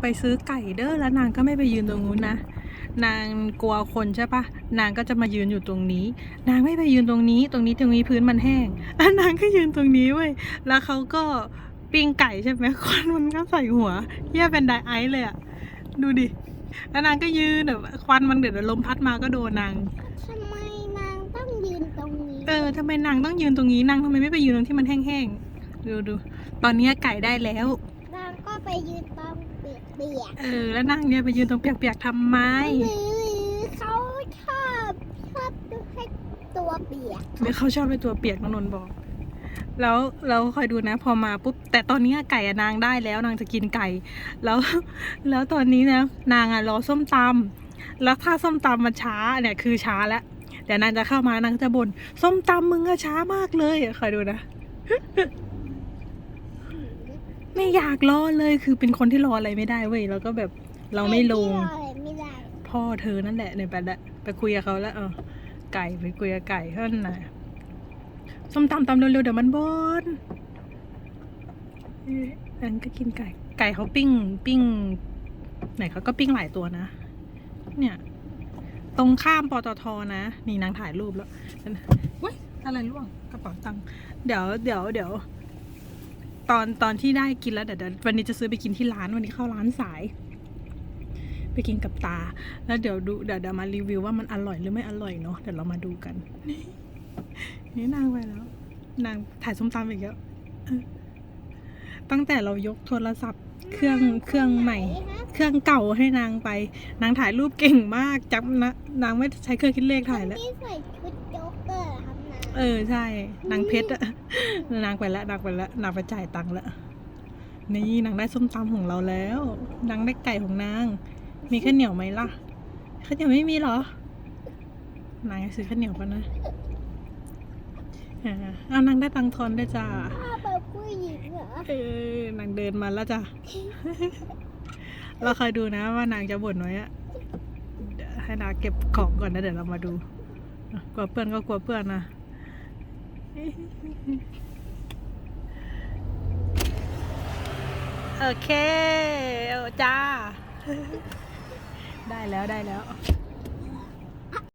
ไปซื้อไก่เด้อแล้วนางก็ไม่ไปยืนตรงนู้นนะ นางกลัวคนใช่ปะนางก็จะมายืนอยู่ตรงนี้ นางไม่ไปยืนตรงนี้ ตรงนี้ตรงนี้พื้นมันแห้งแล้วนางก็ยืนตรงนี้เว้ยแล้วเขาก็ปิ้งไก่ใช่ไหมควันมันก็ใส่หัวเยี่ยเป็นไดไอซ์เลยอะดูดิแล้วนางก็ยืนแบบควันมันเดือดลมพัดมาก็โดนนางทำไมนางต้องยืนตรงนี้ เออทำไมนางต้องยืนตรงนี้นางทำไมไม่ไปยืนตรงที่มันแห้งๆดูดูตอนนี้ไก่ได้แล้วนางก็ไปยืนตรง เปียกเออ แล้วนางเนี่ยไปยืนตรงเปียกๆทำไมๆหรือเขาชอบชอบให้ตัวเปียกหรือเขาชอบไปตัวเปียกน้องนนท์บอก แล้วเราคอยดูนะ พอมาปุ๊บ แต่ตอนนี้ไก่อะนางได้แล้วนางจะกินไก่ แล้ว แล้วตอนนี้นะ นางอะรอส้มตำแล้วถ้าส้มตำมันช้าเนี่ยคือช้าแล้วเดี๋ยวนางจะเข้ามานางจะบ่นส้มตำมึงอะช้ามากเลยอะคอยดูนะ ไม่อยากรอเลยคือเป็นคนที่รออะไรไม่ได้เว้ยแล้วก็แบบเราไม่ลงที่เราเลยไม่ได้พ่อเธอนั่นแหละเนี่ยไปละไปคุยกับเขาแล้วเออไก่ไปคุยกับไก่เท่านั้นนะส้มตำตำเร็วๆเดี๋ยวมันบนเอ๊ะอันก็กินไก่ ไก่เขาปิ้งปิ้ง ไหนเขาก็ปิ้งหลายตัวนะ เนี่ย ตรงข้ามปตทนะ นี่นางถ่ายรูปแล้วเว้ยอะไรร่วงกระเป๋าตังค์เดี๋ยวเดี๋ยวเดี๋ยว ตอนตอนที่ได้กินแล้วเดี๋ยวเดี๋ยววันนี้จะซื้อไปกินที่ร้านวันนี้เข้าร้านสาย ไปกินกับตา แล้วเดี๋ยวดูเดี๋ยวเดี๋ยวมารีวิวว่ามันอร่อยหรือไม่อร่อยเนาะเดี๋ยวเรามาดูกัน นี่นางไปแล้ว นางถ่ายส้มตำอีกแล้วเออตั้งแต่เรายกโทรศัพท์เครื่องเครื่องใหม่ เครื่องเก่าให้นางไป นางถ่ายรูปเก่งมากจำนะนางไม่ใช้เครื่องคิดเลขถ่ายแล้ว เหรอครับนางเออใช่ นางเพชรอะนางไปแล้วนางไปแล้วนางไปจ่ายตังค์แล้วนี่นางได้ส้มตำของเราแล้วนางได้ไก่ของนาง มีข้าวเหนียวไหมล่ะข้าวเหนียวไม่มีเหรอนางซื้อข้าวเหนียวกันนะอ่าเอานางได้ตังค์ทอนด้วยจ้าถ้าเป็นผู้หญิงเหรอเออนางเดินมาแล้วจ้ะเราคอยดูนะว่านางจะบ่นไว้อะเดี๋ยวให้นางเก็บของก่อนนะเดี๋ยวเรามาดูอะกลัวเปื้อนก็กลัวเปื้อนนะ โอเค เอาจ้า ได้แล้วได้แล้ว